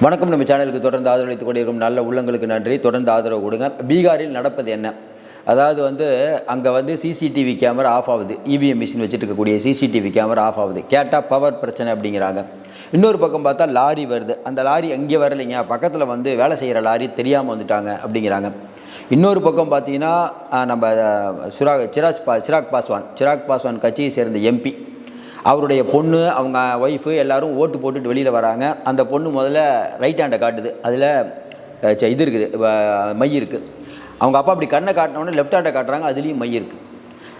வணக்கம். நம்ம சேனலுக்கு தொடர்ந்து ஆதரவளித்துக் கொண்டிருக்கும் நல்ல உள்ளங்களுக்கு நன்றி. தொடர்ந்து ஆதரவு கொடுங்க. பீகாரில் நடப்பது என்ன? அதாவது வந்து அங்கே வந்து சிசிடிவி கேமரா ஆஃப் ஆகுது. இவிஎம் மிஷின் வச்சுட்டு இருக்கக்கூடிய சிசிடிவி கேமரா ஆஃப் ஆகுது. கேட்டால் பவர் பிரச்சனை அப்படிங்கிறாங்க. இன்னொரு பக்கம் பார்த்தா லாரி வருது. அந்த லாரி அங்கே வரலைங்க. பக்கத்தில் வந்து வேலை செய்கிற லாரி தெரியாமல் வந்துட்டாங்க அப்படிங்கிறாங்க. இன்னொரு பக்கம் பார்த்தீங்கன்னா நம்ம சுராக் சிராஜ் பா சிராக் பாஸ்வான். சிராக் பாஸ்வான் கட்சியை சேர்ந்த எம்பி அவருடைய பொண்ணு அவங்க ஒய்ஃபு எல்லாரும் ஓட்டு போட்டுட்டு வெளியில் வராங்க. அந்த பொண்ணு முதல்ல ரைட் ஹேண்டை காட்டுது. அதில் இது இருக்குது. மை இருக்குது அவங்க அப்பா அப்படி கண்ணை காட்டினோடனே லெஃப்ட் ஹேண்டை காட்டுறாங்க. அதுலேயும் மை இருக்குது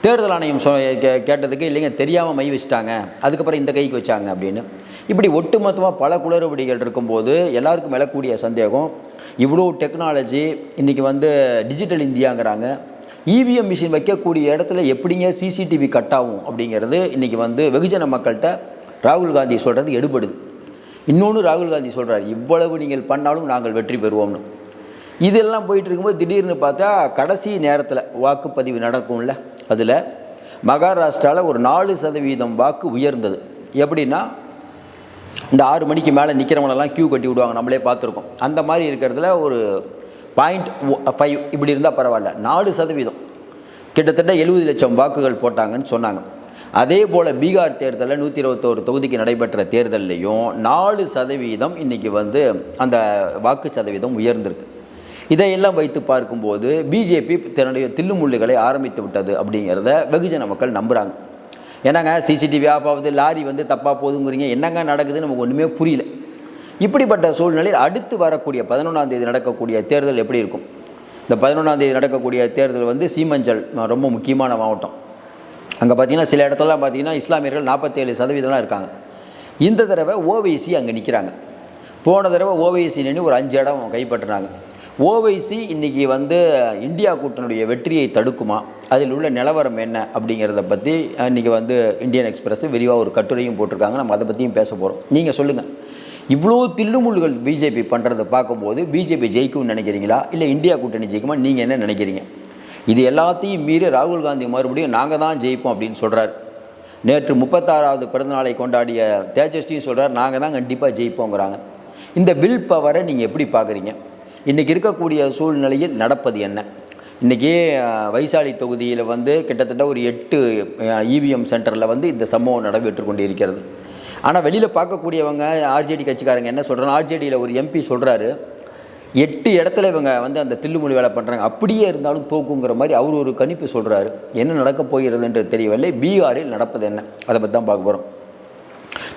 தேர்தல் ஆணையம் சொ கே- கேட்டதுக்கு இல்லைங்க தெரியாமல் மை வச்சுட்டாங்க. அதுக்கப்புறம் இந்த கைக்கு வச்சாங்க அப்படின்னு. இப்படி ஒட்டுமொத்தமாக பல குளறுபடிகள் இருக்கும்போது எல்லாருக்கும் எழக்கூடிய சந்தேகம் இவ்வளோ டெக்னாலஜி இன்றைக்கி வந்து டிஜிட்டல் இந்தியாங்கிறாங்க. இவிஎம் மிஷின் வைக்கக்கூடிய இடத்துல எப்படிங்க சிசிடிவி கட் ஆகும் அப்படிங்கிறது இன்றைக்கி வந்து வெகுஜன மக்கள்கிட்ட ராகுல் காந்தி சொல்கிறது எடுபடுது. இன்னொன்று ராகுல் காந்தி சொல்கிறார் இவ்வளவு நீங்கள் பண்ணாலும் நாங்கள் வெற்றி பெறுவோம்னு. இதெல்லாம் போயிட்டு இருக்கும்போது திடீர்னு பார்த்தா கடைசி நேரத்தில் வாக்குப்பதிவு நடக்கும்ல அதில் மகாராஷ்டிராவில் ஒரு நாலு சதவீதம் வாக்கு உயர்ந்தது. எப்படின்னா இந்த ஆறு மணிக்கு மேலே நிற்கிறவங்களெல்லாம் க்யூ கட்டி விடுவாங்க நம்மளே பார்த்துருக்கோம். அந்த மாதிரி இருக்கிறதுல ஒரு பாயிண்ட் ஃபைவ் uh, இப்படி இருந்தால் பரவாயில்ல. நாலு சதவீதம். கிட்டத்தட்ட எழுபது லட்சம் வாக்குகள் போட்டாங்கன்னு சொன்னாங்க. அதே போல் பீகார் தேர்தலில் நூற்றி இருபத்தோரு தொகுதிக்கு நடைபெற்ற தேர்தல்லையும் நாலு சதவீதம் இன்றைக்கி வந்து அந்த வாக்கு சதவீதம் உயர்ந்திருக்கு. இதையெல்லாம் வைத்து பார்க்கும்போது பிஜேபி தன்னுடைய தில்லுமுள்ளுகளை ஆரம்பித்து விட்டது அப்படிங்கிறத வெகுஜன மக்கள் நம்புகிறாங்க என்னங்க சிசிடிவி ஆஃப் ஆகுது லாரி வந்து தப்பாக போகுதுங்கிறீங்க. என்னங்க நடக்குதுன்னு நமக்கு ஒன்றுமே புரியல. இப்படிப்பட்ட சூழ்நிலையில் அடுத்து வரக்கூடிய பதினொன்றாம் தேதி நடக்கக்கூடிய தேர்தல் எப்படி இருக்கும்? இந்த பதினொன்றாம் தேதி நடக்கக்கூடிய தேர்தல் வந்து சீமஞ்சல் ரொம்ப முக்கியமான மாவட்டம். அங்கே பார்த்தீங்கன்னா சில இடத்துலலாம் பார்த்தீங்கன்னா இஸ்லாமியர்கள் நாற்பத்தேழு சதவீதம்லாம் இருக்காங்க. இந்த தடவை ஓவைசி அங்கே நிற்கிறாங்க போன தடவை ஓவைசி நின்று ஒரு அஞ்சு இடம் கைப்பற்றினாங்க. ஓவைசி இன்றைக்கி வந்து இந்தியா கூட்டணியுடைய வெற்றியை தடுக்குமா? அதில் உள்ள நிலவரம் என்ன அப்படிங்கிறத பற்றி இன்றைக்கி வந்து இந்தியன் எக்ஸ்பிரஸ் விரிவாக ஒரு கட்டுரையும் போட்டிருக்காங்க. நம்ம அதை பற்றியும் பேச போகிறோம் நீங்கள் சொல்லுங்கள் இவ்வளோ தில்லுமுள்ளுகள் பிஜேபி பண்ணுறதை பார்க்கும்போது பிஜேபி ஜெயிக்கும்னு நினைக்கிறீங்களா? இல்லை இந்தியா கூட்டணி ஜெயிக்குமா? நீங்கள் என்ன நினைக்கிறீங்க? இது எல்லாத்தையும் மீறி ராகுல் காந்தி மறுபடியும் நாங்கள் தான் ஜெயிப்போம் அப்படின்னு சொல்கிறார் நேற்று முப்பத்தாறாவது பிறந்தநாளை கொண்டாடிய தேஜஸ்வியும் சொல்கிறார் நாங்கள் தான் கண்டிப்பாக ஜெயிப்போங்கிறாங்க. இந்த வில் பவரை நீங்கள் எப்படி பார்க்குறீங்க? இன்றைக்கி இருக்கக்கூடிய சூழ்நிலையில் நடப்பது என்ன? இன்றைக்கி வைசாலி தொகுதியில் வந்து கிட்டத்தட்ட ஒரு எட்டு இவிஎம் சென்டரில் வந்து இந்த சம்பவம் நடைபெற்று கொண்டு இருக்கிறது ஆனால் வெளியில் பார்க்கக்கூடியவங்க ஆர்ஜேடி கட்சிக்காரங்க என்ன சொல்கிறாங்க ஆர்ஜேடியில் ஒரு எம்பி சொல்கிறாரு எட்டு இடத்துல இவங்க வந்து அந்த தில்லுமொழி வேலை பண்ணுறாங்க அப்படியே இருந்தாலும் தோக்குங்கிற மாதிரி அவர் ஒரு கணிப்பு சொல்கிறாரு என்ன நடக்கப் போகிறதுன்றது தெரியவில்லை. பீகாரில் நடப்பது என்ன? அதை பற்றி தான் பார்க்க போகிறோம்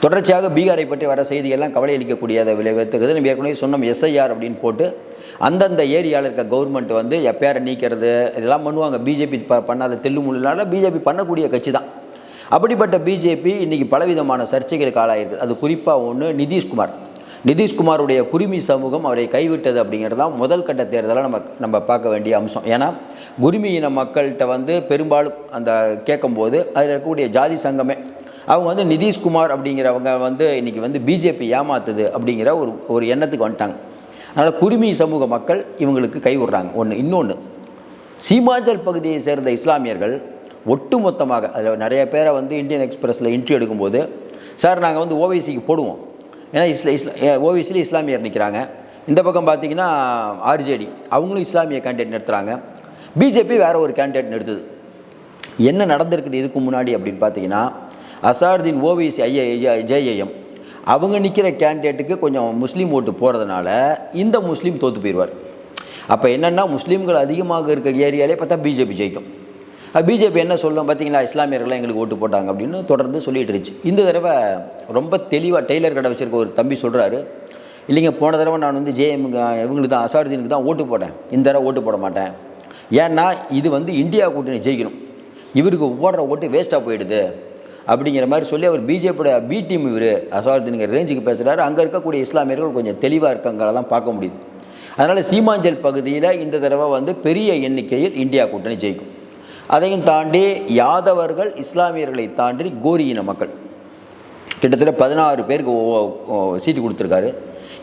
தொடர்ச்சியாக பீகாரை பற்றி வர செய்திகள்லாம் கவலை அளிக்கக்கூடிய விளைவித்துக்கிறது நம்ம ஏற்கனவே சொன்னோம் எஸ்ஐஆர் அப்படின்னு போட்டு அந்தந்த ஏரியாவில் இருக்க கவர்மெண்ட் வந்து எப்பேரை நீக்கிறது? இதெல்லாம் பண்ணுவாங்க. பிஜேபி ப பண்ணாத தில்லுமுள்ளால பிஜேபி பண்ணக்கூடிய கட்சி தான். அப்படிப்பட்ட பிஜேபி இன்றைக்கி பலவிதமான சர்ச்சைகளுக்கு ஆளாயிருக்கு. அது குறிப்பாக ஒன்று நிதிஷ்குமார். நிதிஷ்குமாருடைய குருமி சமூகம் அவரை கைவிட்டது அப்படிங்கிறது தான் முதல் கட்ட தேர்தலை நம்ம நம்ம பார்க்க வேண்டிய அம்சம். ஏன்னா குருமி இன மக்கள்கிட்ட வந்து பெரும்பாலும் அந்த கேட்கும்போது அதில் இருக்கக்கூடிய ஜாதி சங்கமே அவங்க வந்து நிதிஷ்குமார் அப்படிங்கிறவங்க வந்து இன்றைக்கி வந்து பிஜேபி ஏமாத்துது அப்படிங்கிற ஒரு ஒரு எண்ணத்துக்கு வந்துட்டாங்க. அதனால் குருமி சமூக மக்கள் இவங்களுக்கு கைவிடுறாங்க ஒன்று இன்னொன்று சீமாஞ்சல் பகுதியை சேர்ந்த இஸ்லாமியர்கள் ஒட்டுமொத்தமாக அதில் நிறைய பேரை வந்து இந்தியன் எக்ஸ்பிரஸில் இன்ட்ரி எடுக்கும்போது சார் நாங்கள் வந்து ஓவைசிக்கு போடுவோம். ஏன்னா இஸ்ல இஸ்லா ஓவைசியில் இஸ்லாமியர் நிற்கிறாங்க இந்த பக்கம் பார்த்தீங்கன்னா ஆர்ஜேடி அவங்களும் இஸ்லாமிய கேண்டிடேட் நிறுத்துறாங்க. பிஜேபி வேறு ஒரு கேண்டிடேட் நிறுத்துது. என்ன நடந்திருக்குது இதுக்கு முன்னாடி அப்படின்னு பார்த்தீங்கன்னா அசாருதீன் ஓவைசி ஐஏ ஜேஏஎம் அவங்க நிற்கிற கேண்டிடேட்டுக்கு கொஞ்சம் முஸ்லீம் ஓட்டு போகிறதுனால இந்த முஸ்லீம் தோற்று போயிடுவார் அப்போ என்னென்னா முஸ்லீம்கள் அதிகமாக இருக்க ஏரியாலே பார்த்தா பிஜேபி ஜெயிக்கும். பிஜேபி என்ன சொல்லும்? பார்த்தீங்களா இஸ்லாமியர்கள்லாம் எங்களுக்கு ஓட்டு போட்டாங்க அப்படின்னு தொடர்ந்து சொல்லிட்டு இருந்துச்சு. இந்த தடவை ரொம்ப தெளிவாக டெய்லர் கடை வச்சிருக்க ஒரு தம்பி சொல்கிறாரு இல்லைங்க போன தடவை நான் வந்து ஜேஎம் இவங்களுக்கு தான் அசாருதீனுக்கு தான் ஓட்டு போட்டேன். இந்த தடவை ஓட்டு போட மாட்டேன். ஏன்னா இது வந்து இந்தியா கூட்டணி ஜெயிக்கணும். இவருக்கு ஓடுற ஓட்டு வேஸ்ட்டாக போயிடுது. அப்படிங்கிற மாதிரி சொல்லி அவர் பிஜேபியோட பி டீம் இவர் அசாருதீனுங்கிற ரேஞ்சுக்கு பேசுகிறாரு அங்கே இருக்கக்கூடிய இஸ்லாமியர்கள் கொஞ்சம் தெளிவாக இருக்கங்கிறதெல்லாம் பார்க்க முடியுது. அதனால் சீமாஞ்சல் பகுதியில் இந்த தடவை வந்து பெரிய எண்ணிக்கையில் இந்தியா கூட்டணி ஜெயிக்கும். அதையும் தாண்டி யாதவர்கள் இஸ்லாமியர்களை தாண்டி கோரி இன மக்கள். கிட்டத்தட்ட பதினாறு பேருக்கு சீட்டு கொடுத்துருக்காரு.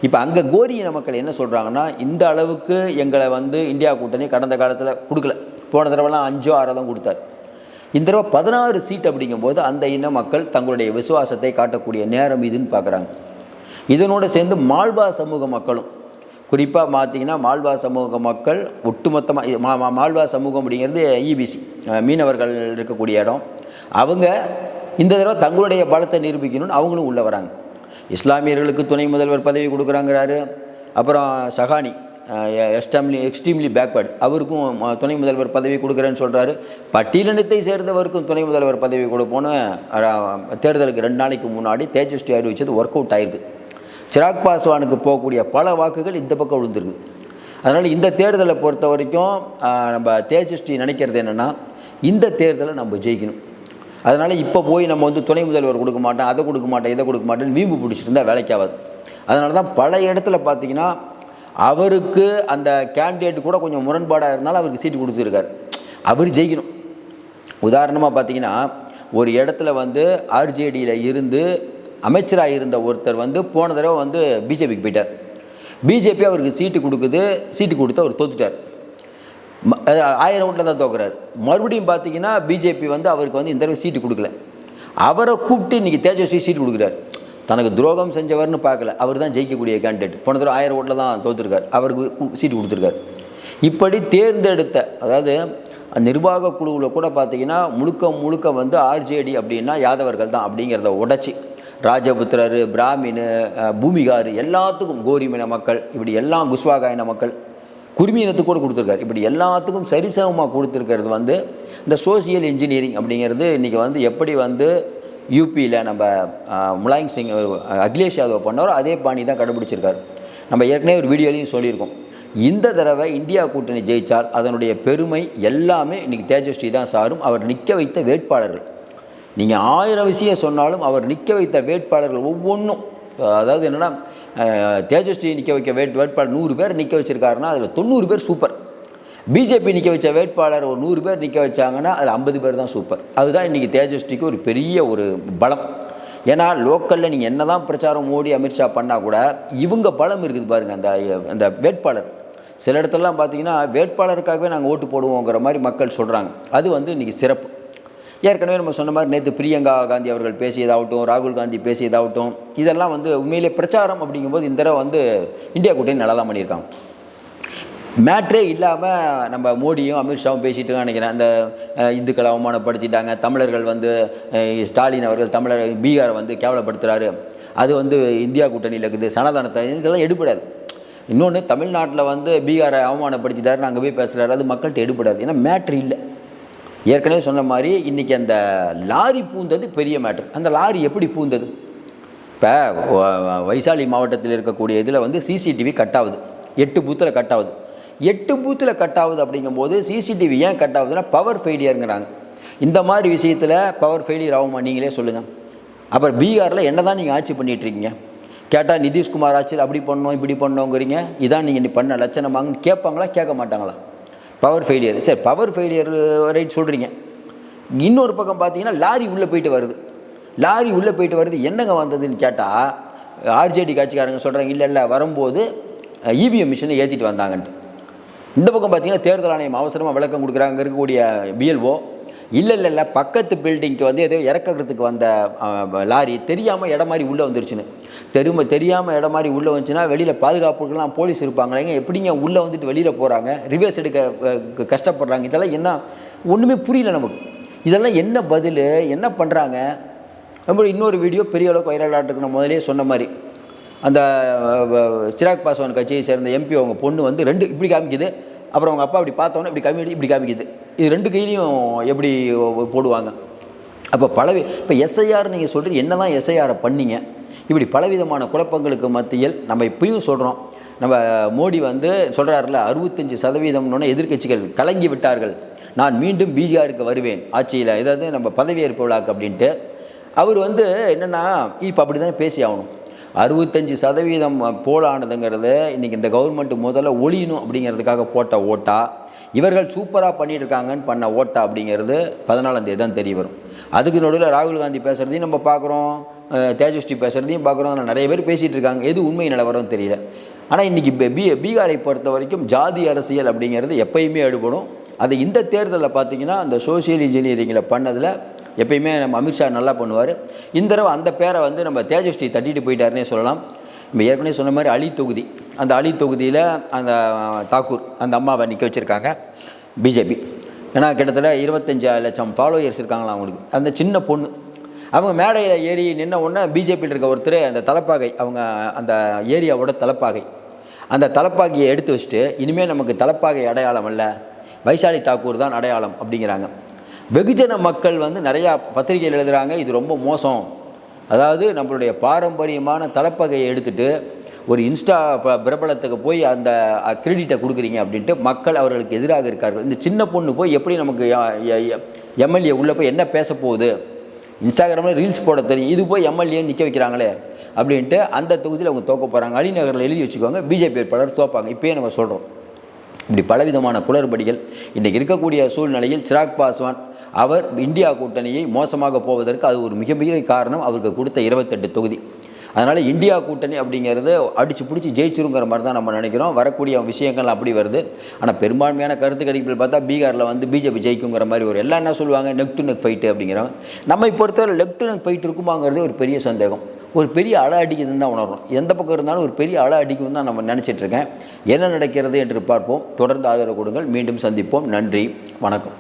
இப்போ அங்கே கோரி இன மக்கள் என்ன சொல்கிறாங்கன்னா இந்த அளவுக்கு எங்களை வந்து இந்தியா கூட்டணி கடந்த காலத்தில் கொடுக்கல. போன தடவைலாம் அஞ்சோ ஆறோ தான் கொடுத்தாரு. இந்த தடவை பதினாறு சீட் அப்படிங்கும்போது அந்த இன மக்கள் தங்களுடைய விசுவாசத்தை காட்டக்கூடிய நேரம் இதுன்னு பார்க்குறாங்க இதனோடு சேர்ந்து மால்வா சமூக மக்களும் குறிப்பாக பார்த்தீங்கன்னா மால்வா சமூக மக்கள் ஒட்டுமொத்தமாக மா மால்வா சமூகம் அப்படிங்கிறது இபிசி மீனவர்கள் இருக்கக்கூடிய இடம். அவங்க இந்த தடவை தங்களுடைய பலத்தை நிரூபிக்கணும்னு அவங்களும் உள்ளே வராங்க. இஸ்லாமியர்களுக்கு துணை முதல்வர் பதவி கொடுக்குறாங்கிறாரு. அப்புறம் சஹானி எக்ஸ்ட்ரீம்லி எக்ஸ்ட்ரீம்லி பேக்வேர்டு அவருக்கும் துணை முதல்வர் பதவி கொடுக்குறேன்னு சொல்கிறாரு பட்டியலினத்தை சேர்ந்தவருக்கும் துணை முதல்வர் பதவி கொடுப்போன்னு தேர்தலுக்கு ரெண்டு நாளைக்கு முன்னாடி தேஜஸ்வி அறிவிச்சது ஒர்க் அவுட் ஆயிருக்கு. சிராக் பாஸ்வானுக்கு போகக்கூடிய பல வாக்குகள் இந்த பக்கம் விழுந்துருக்கு. அதனால் இந்த தேர்தலை பொறுத்த வரைக்கும் நம்ம தேஜஸ்வி நினைக்கிறது என்னென்னா இந்த தேர்தலை நம்ம ஜெயிக்கணும். அதனால் இப்போ போய் நம்ம வந்து துணை முதல்வர் கொடுக்க மாட்டேன் அதை கொடுக்க மாட்டேன் இதை கொடுக்க மாட்டேன்னு வீம்பு பிடிச்சிட்டு இருந்தால் வேலைக்காகாது அதனால தான் பல இடத்துல பார்த்தீங்கன்னா அவருக்கு அந்த கேண்டிடேட் கூட கொஞ்சம் முரண்பாடாக இருந்தாலும் அவருக்கு சீட்டு கொடுத்துருக்காரு. அவர் ஜெயிக்கணும். உதாரணமாக பார்த்தீங்கன்னா ஒரு இடத்துல வந்து ஆர்ஜேடியில் இருந்து அமைச்சராக இருந்த ஒருத்தர் வந்து போன தடவை வந்து பிஜேபிக்கு போயிட்டார். பிஜேபி அவருக்கு சீட்டு கொடுக்குது சீட்டு கொடுத்து அவர் தோத்துட்டார். ஆயிரம் ஓட்டில் தான் தோக்குறாரு. மறுபடியும் பார்த்தீங்கன்னா பிஜேபி வந்து அவருக்கு வந்து இந்த தடவை சீட்டு கொடுக்கல. அவரை கூப்பிட்டு இன்றைக்கி தேஜஸ்வி சீட்டு கொடுக்குறாரு. தனக்கு துரோகம் செஞ்சவர்னு பார்க்கல. அவர் தான் ஜெயிக்கக்கூடிய கேண்டிடேட் போன தடவை ஆயிரம் ஓட்டில் தான் தோத்துருக்கார். அவருக்கு சீட்டு கொடுத்துருக்காரு. இப்படி தேர்ந்தெடுத்த அதாவது நிர்வாக குழுவில் கூட பார்த்தீங்கன்னா முழுக்க முழுக்க வந்து ஆர்ஜேடி அப்படின்னா யாதவர்கள் தான் அப்படிங்கிறத உடச்சி ராஜபுத்திரர் பிராமின் பூமிகார் எல்லாத்துக்கும் கோரிமின மக்கள் இப்படி எல்லாம் குஸ்வாகா இன மக்கள் குருமி இனத்துக்கு கூட கொடுத்துருக்காரு. இப்படி எல்லாத்துக்கும் சரிசமமாக கொடுத்துருக்கிறது வந்து இந்த சோசியல் இன்ஜினியரிங் அப்படிங்கிறது இன்றைக்கி வந்து எப்படி வந்து யூபியில் நம்ம முலாயம் சிங் அகிலேஷ் யாதவ் பண்ணாரோ அதே பாணி தான் கடைபிடிச்சிருக்காரு நம்ம ஏற்கனவே ஒரு வீடியோலையும் சொல்லியிருக்கோம். இந்த தடவை இந்தியா கூட்டணி ஜெயித்தால் அதனுடைய பெருமை எல்லாமே இன்றைக்கி தேஜஸ்ரீ தான் சாரும் அவர் நிற்க வைத்த வேட்பாளர்கள். நீங்கள் ஆயிரம் விஷயம் சொன்னாலும் அவர் நிற்க வைத்த வேட்பாளர்கள் ஒவ்வொன்றும் அதாவது என்னென்னா தேஜஸ்வி நிற்க வைக்க வேட் வேட்பாளர் நூறு பேர் நிற்க வச்சுருக்காருன்னா அதில் தொண்ணூறு பேர் சூப்பர். பிஜேபி நிற்க வச்ச வேட்பாளர் ஒரு நூறு பேர் நிற்க வச்சாங்கன்னா அது ஐம்பது பேர் தான் சூப்பர். அதுதான் இன்றைக்கி தேஜஸ்விக்கு ஒரு பெரிய ஒரு பலம். ஏன்னா லோக்கலில் நீங்கள் என்ன தான் பிரச்சாரம் மோடி அமித்ஷா பண்ணால் கூட இவங்க பலம் இருக்குது பாருங்கள் அந்த அந்த வேட்பாளர். சில இடத்துலலாம் பார்த்தீங்கன்னா வேட்பாளருக்காகவே நாங்கள் ஓட்டு போடுவோங்கிற மாதிரி மக்கள் சொல்கிறாங்க அது வந்து இன்றைக்கி சிறப்பு. ஏற்கனவே நம்ம சொன்ன மாதிரி நேற்று பிரியங்கா காந்தி அவர்கள் பேசியதாகட்டும் ராகுல் காந்தி பேசியதாகட்டும் இதெல்லாம் வந்து உண்மையிலே பிரச்சாரம் அப்படிங்கும்போது இந்த தடவை வந்து இந்தியா கூட்டணி நல்லா தான் பண்ணியிருக்காங்க. மேட்ரே இல்லாமல் நம்ம மோடியும் அமித்ஷாவும் பேசிட்டு நினைக்கிறேன். அந்த இந்துக்களை அவமானப்படுத்திட்டாங்க. தமிழர்கள் வந்து ஸ்டாலின் அவர்கள் தமிழர் பீகாரை வந்து கேவலப்படுத்துகிறாரு அது வந்து இந்தியா கூட்டணியில் இருக்குது. சனாதனத்தை இதெல்லாம் எடுபடாது. இன்னொன்று தமிழ்நாட்டில் வந்து பீகாரை அவமானப்படுத்திட்டாரு அங்கே போய் பேசுகிறாரு அது மக்கள்கிட்ட எடுபடாது. ஏன்னா மேட்ரு இல்லை. ஏற்கனவே சொன்ன மாதிரி இன்றைக்கி அந்த லாரி பூந்தது பெரிய மேட்டர் அந்த லாரி எப்படி பூந்தது? இப்போ வைசாலி மாவட்டத்தில் இருக்கக்கூடிய இதில் வந்து சிசிடிவி கட் ஆகுது. எட்டு பூத்தில் கட் ஆகுது. எட்டு பூத்தில் கட் ஆகுது அப்படிங்கும்போது சிசிடிவி ஏன் கட் ஆகுதுன்னா பவர் ஃபெயிலியருங்கிறாங்க இந்த மாதிரி விஷயத்தில் பவர் ஃபெயிலியர் ஆகுமா நீங்களே சொல்லுங்கள் அப்புறம் பீகாரில் என்ன தான் நீங்கள் ஆட்சி பண்ணிட்டு இருக்கீங்க கேட்டால் நிதிஷ்குமார் ஆட்சியில் அப்படி பண்ணோம் இப்படி பண்ணோங்கிறீங்க. இதான் நீங்கள் நீ பண்ண லட்சணமாங்கன்னு கேட்பாங்களா கேட்க மாட்டாங்களா? பவர் ஃபெயிலியர் சரி பவர் ஃபெயிலியர் ரைட் சொல்கிறீங்க இன்னொரு பக்கம் பார்த்தீங்கன்னா லாரி உள்ளே போயிட்டு வருது. லாரி உள்ளே போயிட்டு வருது என்னங்க வந்ததுன்னு கேட்டால் ஆர்ஜேடி கட்சிக்காரங்க சொல்கிறாங்க இல்லை இல்லை வரும்போது இவிஎம் மிஷினை ஏற்றிட்டு வந்தாங்கன்ட்டு. இந்த பக்கம் பார்த்தீங்கன்னா தேர்தல் ஆணையம் அவசரமாக விளக்கம் கொடுக்குறாங்க இருக்கக்கூடிய பிஎல்ஓ இல்லை இல்லை இல்லை. பக்கத்து பில்டிங்க்கு வந்து ஏதோ இறக்கிறதுக்கு வந்த லாரி தெரியாமல் இடம் மாதிரி உள்ளே வந்துருச்சுன்னு. தெரியும தெரியாமல் இடம் மாதிரி உள்ளே வந்துச்சுன்னா வெளியில் பாதுகாப்புக்கெல்லாம் போலீஸ் இருப்பாங்களேங்க எப்படிங்க உள்ளே வந்துட்டு வெளியில் போகிறாங்க ரிவர்ஸ் எடுக்க க- கஷ்டப்படுறாங்க. இதெல்லாம் என்ன? ஒன்றுமே புரியல நமக்கு. இதெல்லாம் என்ன பதில்? என்ன பண்ணுறாங்க அப்புறம் இன்னொரு வீடியோ பெரிய அளவுக்கு வைரலாட்டிருக்கு இருக்கு நான் முதலே சொன்ன மாதிரி. அந்த சிராக் பாஸ்வான் கட்சியை சேர்ந்த எம்பி அவங்க பொண்ணு வந்து ரெண்டு இப்படி காமிக்குது. அப்புறம் அவங்க அப்பா அப்படி பார்த்தோன்னே இப்படி காமி இப்படி காமிக்குது. இது ரெண்டு கையிலையும் எப்படி போடுவாங்க? அப்போ பலவி இப்போ எஸ்ஐஆர் நீங்கள் சொல்கிறீங்க என்ன தான் எஸ்ஐஆரை பண்ணீங்க இப்படி பலவிதமான குழப்பங்களுக்கு மத்தியில் நம்ம இப்பயும் சொல்கிறோம் நம்ம மோடி வந்து சொல்கிறாருல அறுபத்தஞ்சு சதவீதம்னு எதிர்க்கட்சிகள் கலங்கி விட்டார்கள். நான் மீண்டும் பிஜிஆருக்கு வருவேன். ஆட்சியில் ஏதாவது நம்ம பதவியேற்பு விழாக்கு அப்படின்ட்டு. அவர் வந்து என்னென்னா இப்போ அப்படி தானே பேசி ஆகணும். அறுபத்தஞ்சு சதவீதம் போலானதுங்கிறத இன்றைக்கி இந்த கவர்மெண்ட் முதல்ல ஒழியணும் அப்படிங்கிறதுக்காக போட்ட ஓட்டா இவர்கள் சூப்பராக பண்ணியிருக்காங்கன்னு இருக்காங்கன்னு பண்ண ஓட்டா அப்படிங்கிறது பதினாலாம் தேதி தான் தெரிய வரும். அதுக்கு நடுவில் ராகுல் காந்தி பேசுகிறதையும் நம்ம பார்க்குறோம் தேஜஸ்வி பேசுகிறதையும் பார்க்குறோம் ஆனால் நிறைய பேர் பேசிகிட்டு இருக்காங்க எது உண்மை நிலவரம் தெரியல. ஆனால் இன்றைக்கி பி பீகாரை பொறுத்த வரைக்கும் ஜாதி அரசியல் அப்படிங்கிறது எப்பயுமே எடுபடும். அது இந்த தேர்தலில் பார்த்தீங்கன்னா அந்த சோஷியல் இன்ஜினியரிங்கில் பண்ணதில் எப்பயுமே நம்ம அமித்ஷா நல்லா பண்ணுவார். இந்த தடவை அந்த பேரை வந்து நம்ம தேஜஸ்ரீ தட்டிட்டு போயிட்டாருன்னே சொல்லலாம். நம்ம ஏற்கனவே சொன்ன மாதிரி அலி தொகுதி. அந்த அலி தொகுதியில் அந்த தாக்கூர் அந்த அம்மாவை நிற்க வச்சுருக்காங்க பிஜேபி. ஏன்னா கிட்டத்தட்ட இருபத்தஞ்சு லட்சம் ஃபாலோயர்ஸ் இருக்காங்களா அவங்களுக்கு. அந்த சின்ன பொண்ணு. அவங்க மேடையில் ஏறி நின்ன உடனே பிஜேபியில் இருக்க ஒருத்தர் அந்த தலப்பாகை அவங்க அந்த ஏரியாவோட தலப்பாகை. அந்த தலப்பாகையை எடுத்து வச்சுட்டு இனிமேல் நமக்கு தலப்பாகை அடையாளம் அல்ல வைசாலி தாக்கூர் தான் அடையாளம் அப்படிங்கிறாங்க. வெகுஜன மக்கள் வந்து நிறையா பத்திரிகையில் எழுதுகிறாங்க இது ரொம்ப மோசம். அதாவது நம்மளுடைய பாரம்பரியமான தலைப்பகையை எடுத்துகிட்டு ஒரு இன்ஸ்டா ப- பிரபலத்துக்கு போய் அந்த கிரெடிட்டை கொடுக்குறீங்க அப்படின்ட்டு மக்கள் அவர்களுக்கு எதிராக இருக்கார்கள். இந்த சின்ன பொண்ணு போய் எப்படி நமக்கு எம்எல்ஏ உள்ளே போய் என்ன பேச போகுது? இன்ஸ்டாகிராமில் ரீல்ஸ் போட தெரியும். இது போய் எம்எல்ஏ நிற்க வைக்கிறாங்களே அப்படின்ட்டு அந்த தொகுதியில் அவங்க தோக்க போகிறாங்க அலிநகரில் எழுதி வச்சுக்கோங்க. பிஜேபி வேட்பாளர் தோப்பாங்க. இப்போயே நம்ம சொல்கிறோம் இப்படி பலவிதமான குளறுபடிகள். இன்றைக்கி இருக்கக்கூடிய சூழ்நிலையில் சிராக் பாஸ்வான் அவர் இந்தியா கூட்டணியை மோசமாக போவதற்கு அது ஒரு மிக மிக காரணம் அவருக்கு கொடுத்த இருபத்தெட்டு தொகுதி. அதனால் இந்தியா கூட்டணி அப்படிங்கிறது அடித்து பிடிச்சி ஜெயிச்சிருங்கிற மாதிரி தான் நம்ம நினைக்கிறோம். வரக்கூடிய விஷயங்கள் அப்படி வருது. ஆனால் பெரும்பான்மையான கருத்து கணிப்பில் பார்த்தா பீகாரில் வந்து பிஜேபி ஜெயிக்குங்கிற மாதிரி ஒரு எல்லாம் என்ன சொல்லுவாங்க? நெக் டு நெக் ஃபைட்டு அப்படிங்கிறவங்க நம்மை பொறுத்தவரை லெக் டு நெக் ஃபைட் இருக்குமாங்கிறதே ஒரு பெரிய சந்தேகம். ஒரு பெரிய அலை அடிக்குதுன்னு தான் உணர்றோம். எந்த பக்கம் இருந்தாலும் ஒரு பெரிய அலை அடிக்குதுன்னு தான் நம்ம நினச்சிட்ருக்கேன் என்ன நடக்கிறது என்று பார்ப்போம். தொடர்ந்து ஆதரவு கொடுங்கள். மீண்டும் சந்திப்போம். நன்றி. வணக்கம்.